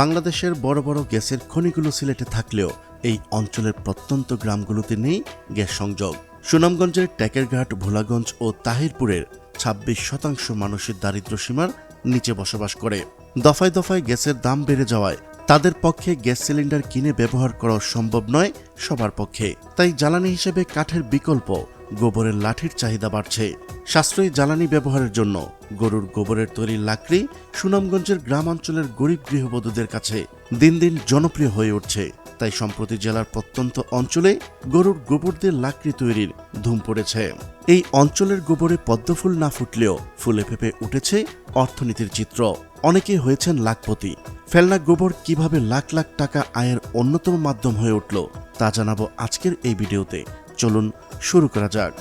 বাংলাদেশের বড় বড় গ্যাসের খনিগুলো সিলেটে থাকলেও এই অঞ্চলের প্রত্যন্ত গ্রামগুলোতে নেই গ্যাস সংযোগ। সুনামগঞ্জের ট্যাকেরঘাট, ভোলাগঞ্জ ও তাহিরপুরের ছাব্বিশ শতাংশ মানুষের দারিদ্র্য সীমার নিচে বসবাস করে। দফায় দফায় গ্যাসের দাম বেড়ে যাওয়ায় তাদের পক্ষে গ্যাস সিলিন্ডার কিনে ব্যবহার করা সম্ভব নয় সবার পক্ষে। তাই জ্বালানি হিসেবে কাঠের বিকল্প, গোবরের লাঠির চাহিদা বাড়ছে। সাশ্রয়ী জ্বালানি ব্যবহারের জন্য গরুর গোবরের তৈরি লাকড়ি সুনামগঞ্জের গ্রাম অঞ্চলের গরিব গৃহবধূদের কাছে দিন দিন জনপ্রিয় হয়ে উঠছে। তাই সম্প্রতি জেলার প্রত্যন্ত অঞ্চলে গরুর গোবর দিয়ে লাকড়ি তৈরির ধুম পড়েছে। এই অঞ্চলের গোবরে পদ্মফুল না ফুটলেও ফুলে ফেপে উঠেছে অর্থনীতির চিত্র। অনেকে হয়েছেন লাখপতি। ফেলনা গোবর কীভাবে লাখ লাখ টাকা আয়ের অন্যতম মাধ্যম হয়ে উঠল তা জানাব আজকের এই ভিডিওতে। চলুন শুরু করা যাক।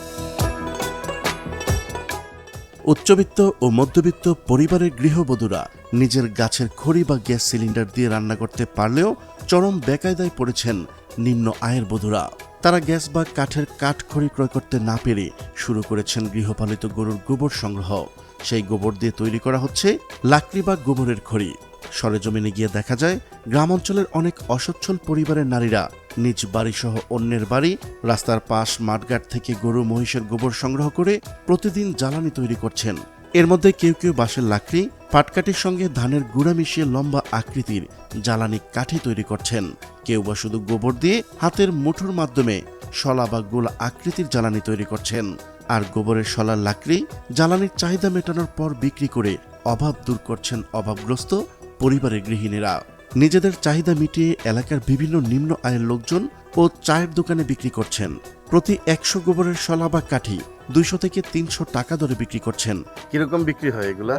উচ্চবিত্ত ও মধ্যবিত্ত পরিবারের গৃহবধূরা নিজের গাছের খড়ি বা গ্যাস সিলিন্ডার দিয়ে রান্না করতে পারলেও চরম বেকায়দায় পড়েছেন নিম্ন আয়ের বধূরা। তারা গ্যাস বা কাঠের কাঠ খড়ি ক্রয় করতে না পেরে শুরু করেছেন গৃহপালিত গরুর গোবর সংগ্রহ। সেই গোবর দিয়ে তৈরি করা হচ্ছে লাকড়ি বা গোবরের খড়ি। সরেজমিনে গিয়ে দেখা যায় গ্রাম অঞ্চলের অনেক অসচ্ছল পরিবারের নারীরা নিজ বাড়িসহ অন্যের বাড়ি, রাস্তার পাশ, মাঠঘাট থেকে গরু, মহিষের গোবর সংগ্রহ করে প্রতিদিন জ্বালানি তৈরি করছেন। এর মধ্যে কেউ কেউ বাঁশের লাকড়ি, পাটকাঠির সঙ্গে ধানের গুঁড়া মিশিয়ে লম্বা আকৃতির জ্বালানি কাঠি তৈরি করছেন। কেউ বা শুধু গোবর দিয়ে হাতের মুঠোর মাধ্যমে শলা বা গোল আকৃতির জ্বালানি তৈরি করছেন। আর গোবরের শলার লাকড়ি জ্বালানির চাহিদা মেটানোর পর বিক্রি করে অভাব দূর করছেন অভাবগ্রস্ত পরিবারের গৃহিণীরা। নিজেদের চাহিদা মিটিয়ে এলাকার বিভিন্ন নিম্ন আয়ের লোকজন ও চায়ের দোকানে বিক্রি করছেন। প্রতি একশো গোবরের শলা বা কাঠি দুইশো থেকে তিনশো টাকা দরে বিক্রি করছেন। কীরকম বিক্রি হয় এগুলা?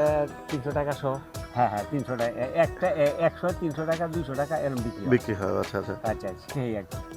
তিনশো টাকা শো। হ্যাঁ হ্যাঁ তিনশো টাকা একটা একশো তিনশো টাকা দুইশো টাকা এরকম বিক্রি হয়। বিক্রি হয় আচ্ছা আচ্ছা। আচ্ছা আচ্ছা। সেই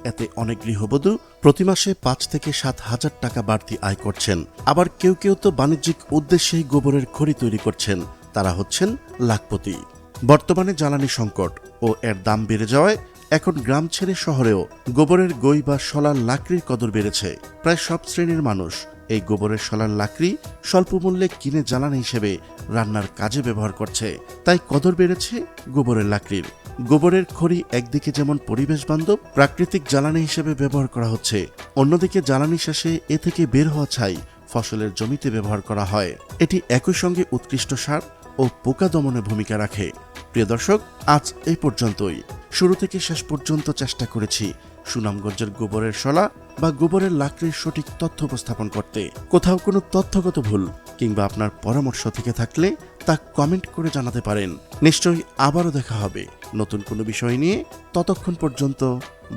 এতে অনেক গৃহবধূ প্রতি মাসে পাঁচ থেকে সাত হাজার টাকা বাড়তি আয় করছেন। আবার কেউ কেউ তো বাণিজ্যিক উদ্দেশ্যেই গোবরের খড়ি তৈরি করছেন। তারা হচ্ছেন লাখপতি। বর্তমানে জ্বালানি সংকট ও এর দাম বেড়ে যাওয়ায় এখন গ্রাম ছেড়ে শহরেও গোবরের গই বা শলার লাকড়ির কদর বেড়েছে। প্রায় সব শ্রেণির মানুষ এই গোবরের শলার লাকড়ি স্বল্প মূল্যে কিনে জ্বালানি হিসেবে রান্নার কাজে ব্যবহার করছে। তাই কদর বেড়েছে গোবরের লাকড়ির। গোবরের খড়ি একদিকে যেমন পরিবেশ বান্ধব, প্রাকৃতিক জ্বালানি হিসেবে ব্যবহার করা হচ্ছে, অন্যদিকে জ্বালানি শেষে এ থেকে বের হওয়া ছাই ফসলের জমিতে ব্যবহার করা হয়। এটি একই সঙ্গে উৎকৃষ্ট সার ও পোকা দমনে ভূমিকা রাখে। প্রিয় দর্শক, আজ এই পর্যন্তই। শুরু থেকে শেষ পর্যন্ত চেষ্টা করেছি সুনামগঞ্জের গোবরের শলা বা গোবরের লাকড়ির সঠিক তথ্য উপস্থাপন করতে। কোথাও কোনো তথ্যগত ভুল কিংবা আপনার পরামর্শ থেকে থাকলে তা কমেন্ট করে জানাতে পারেন। নিশ্চয়ই আবারও দেখা হবে নতুন কোনো বিষয় নিয়ে। ততক্ষণ পর্যন্ত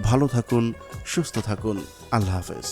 ভালো থাকুন, সুস্থ থাকুন। আল্লাহ হাফেজ।